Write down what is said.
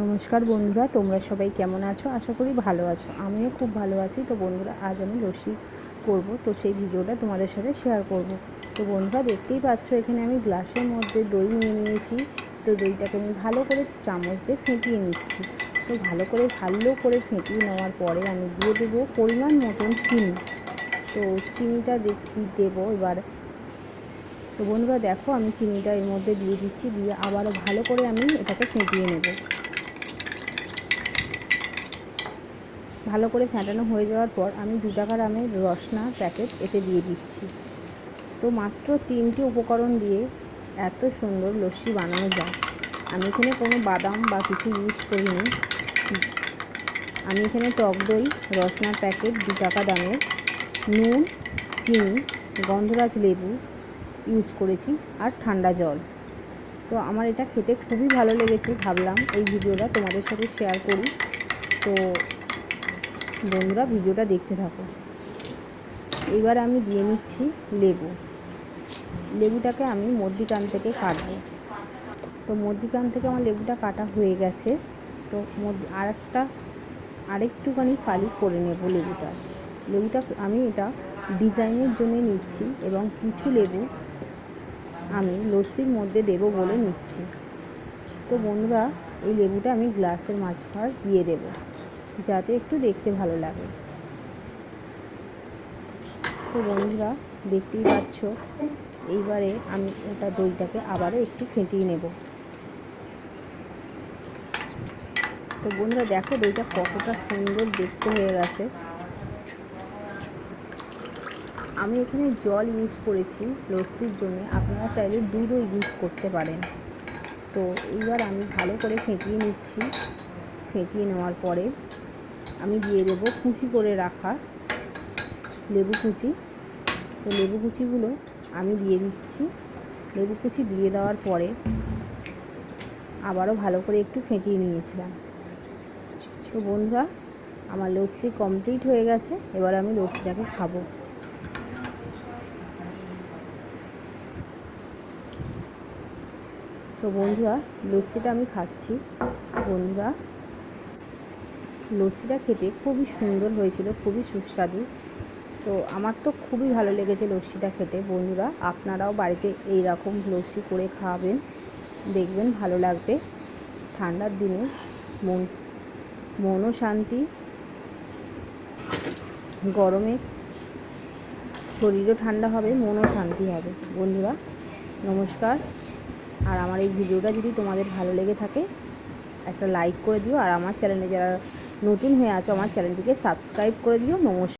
নমস্কার বন্ধুরা, তোমরা সবাই কেমন আছো? আশা করি ভালো আছো। আমিও খুব ভালো আছি। তো বন্ধুরা, আজ আমি লস্যি করব। তো সেই ভিডিওটা তোমাদের সাথে শেয়ার করব। তো বন্ধুরা, দেখতেই পাচ্ছ, এখানে আমি গ্লাসের মধ্যে দই নিয়ে নিয়েছি। তো দইটাকে আমি ভালো করে চামচ দিয়ে ফেটিয়ে নিচ্ছি। তো ভালো করে ভালো করে ফেটিয়ে নেওয়ার পরে আমি দিয়ে দেবো পরিমাণ মতন চিনি। তো চিনিটা দেবো এবার। তো বন্ধুরা, দেখো, আমি চিনিটা এর মধ্যে দিয়ে দিচ্ছি। দিয়ে আবারও ভালো করে আমি এটাকে ফেটিয়ে নেব। ভালো করে ফেটানো হয়ে যাওয়ার পর আমি দু টাকার আমের রসনা প্যাকেট এতে দিয়ে দিচ্ছি। তো মাত্র তিনটি উপকরণ দিয়ে এত সুন্দর লস্যি বানানো যায়। আমি এখানে কোনো বাদাম বা কিছু ইউজ করিনি। আমি এখানে টক দই, রসনার প্যাকেট, দু টাকা দামের নুন, চিনি, গন্ধরাজ লেবু ইউজ করেছি আর ঠান্ডা জল। তো আমার এটা খেতে খুবই ভালো লেগেছে, ভাবলাম এই ভিডিওটা তোমাদের সাথে শেয়ার করি। তো বন্ধুরা, ভিডিওটা দেখতে থাকো। এবার আমি দিয়ে নিচ্ছি লেবু। লেবুটাকে আমি মধ্যিখান থেকে কাটবো। তো মধ্যিখান থেকে আমার লেবুটা কাটা হয়ে গেছে। তো আর একটা আরেকটুখানি ফালি করে নেব লেবুটা। লেবুটা আমি এটা ডিজাইনের জন্য নিচ্ছি এবং কিছু লেবু আমি লস্যির মধ্যে দেবো বলে নিচ্ছি। তো বন্ধুরা, এই লেবুটা আমি গ্লাসের মাঝখার দিয়ে দেবো। যাতে একটু দেখতে ভালো লাগে। তো বন্ধুরা, দেখতেই পাচ্ছ? এইবারে আমি ওটা দইটাকে আবারও একটু ফেটিয়ে নেব। তো বন্ধুরা, দেখো দইটা কতটা সুন্দর দেখতে হয়ে গেছে। আমি এখানে জল ইউজ করেছি লস্যির জন্য। আপনারা চাইলে দুধও ইউজ করতে পারেন। তো এইবার আমি ভালো করে ফেটিয়ে নিচ্ছি। ফেটিয়ে নেওয়ার পরে আমি দিয়ে দেবো কুচি করে রাখা লেবু কুচি। তো লেবু কুচিগুলো আমি দিয়ে দিচ্ছি। লেবু কুচি দিয়ে দেওয়ার পরে আবারও ভালো করে একটু ফেটিয়ে নিয়েছিলাম। তো বন্ধুরা, আমার লস্যি কমপ্লিট হয়ে গেছে। এবার আমি লস্যিটাকে খাব। তো বন্ধুরা, লস্যিটা আমি খাচ্ছি। বন্ধুরা লস্যিটা খেতে খুবই সুন্দর হয়েছিল, খুবই সুস্বাদু। তো আমার তো খুবই ভালো লেগেছে লস্যিটা খেতে। বন্ধুরা, আপনারাও বাড়িতে এই রকম লস্যি করে খাওয়াবেন দেখবেন ভালো লাগবে। ঠান্ডার দিনে মন মনও শান্তি গরমে শরীরও ঠান্ডা হবে, মনও শান্তি হবে। বন্ধুরা, নমস্কার। আর আমার এই ভিডিওটা যদি তোমাদের ভালো লেগে থাকে, একটা লাইক করে দিও। আর আমার চ্যানেলে যারা নতুন হয়ে আছো আমার চ্যানেলটিকে সাবস্ক্রাইব করে দিও নমস্কার।